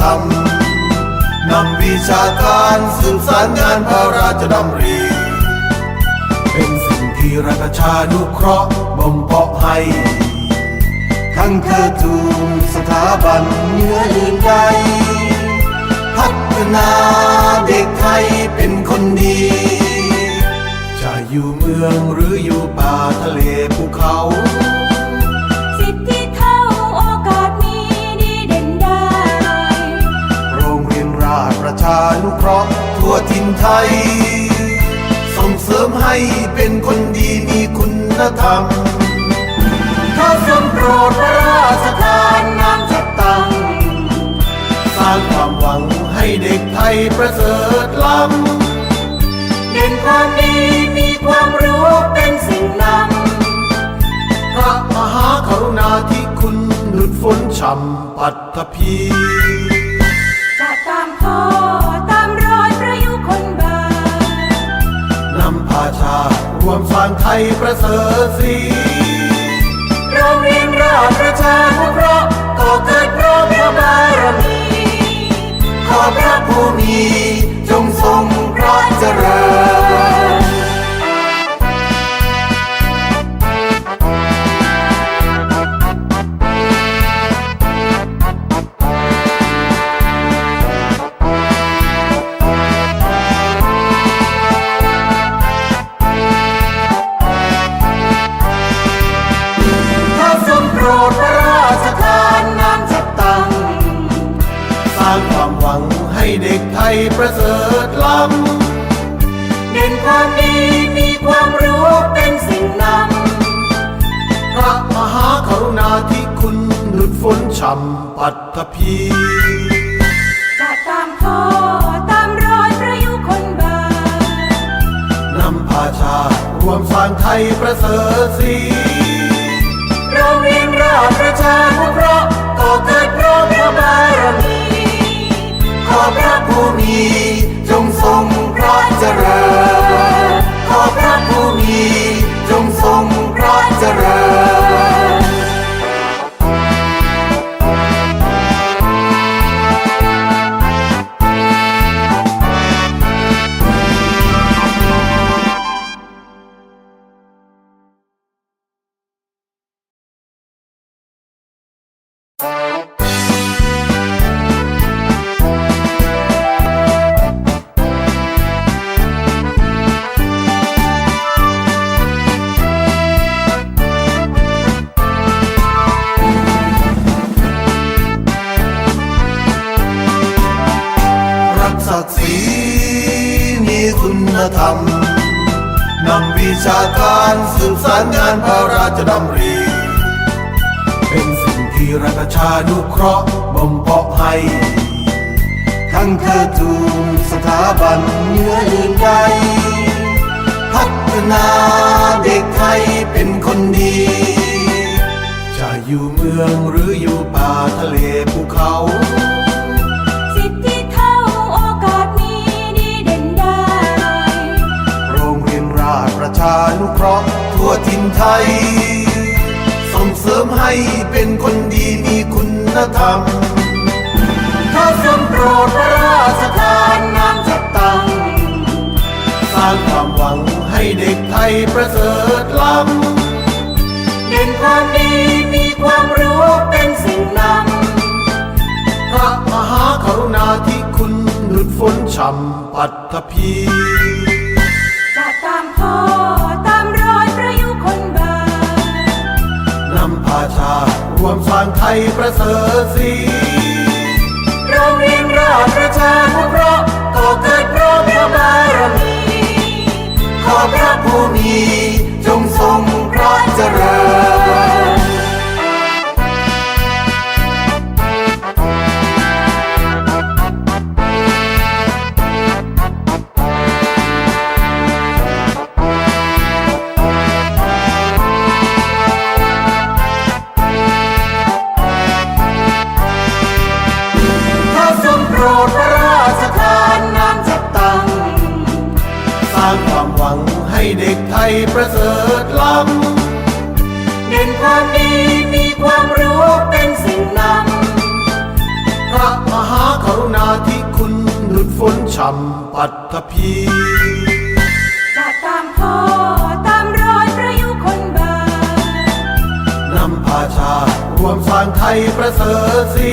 ธรรม นำวิชาการสืบสารงานพระราชดำริเป็นสิ่งที่รัฐชานุเคราะห์บ่มเพาะให้ ทั้งเธอทูลสถาบันเหนื้ออื่นใดพัฒนาเด็กไทยเป็นคนดี จะอยู่เมืองหรืออยู่ป่าทะเลภูเขา ถิ่นไทย ส่งเสริมให้เป็นคนดีมีคุณธรรมข้าทรงโปรดพระราชทานนามจัดตั้งสร้างความหวังให้เด็กไทยประเสริฐล้ำเด่นความดีมีความรู้เป็นสิ่งนำพระมหากรุณาธิคุณดุดฝนช่ำปัตตภีจะตามพ่อ วมสร้างไทยประเสริฐสี ร้างความหวังให้เด็กไทยประเสริฐล้เด่นความดีมีความรู้เป็นสิ่งนำำพระมหากรุณาธิคุณดุดฝนช่ำปัตตภีจะตามพ่อตามรอยพระยุคนบาทนำพาชาติรวมสร้างไทยประเสริฐสีโรงเรียนราชประชานุเคราะห์ก็เกิดเพราะพระบารมี ขอพระผู้มีจงทรงพระเจริญ ธรรม นำวิชาการสืบสารงานพระราชดำริ เป็นสิ่งที่รัฐชานุเคราะห์บ่มเพาะให้ ทั้งเธอทูลสถาบันเหนื้ออื่นใดพัฒนาเด็กไทยเป็นคนดี จะอยู่เมืองหรืออยู่ป่าทะเลภูเขา เป็นคนดีมีคุณธรรมข้าทรงโปรดพระราชทานนามจัดตั้งสร้างความหวังให้เด็กไทยประเสริฐล้เด่นความดีมีความรู้เป็นสิ่งนำพระมหากรุณาธิคุณดุดฝนช่ำปัตตภี ไให้เด็กไทยประเสริฐล้ำเด่นความดีมีความรู้เป็นสิ่งนำพระมหากรุณาธิคุณดุดฝนช่ำปัตตภีจะตามพ่อตามรอยพระยุคนบาทนำพาชาติรวมสร้างไทยประเสริฐสี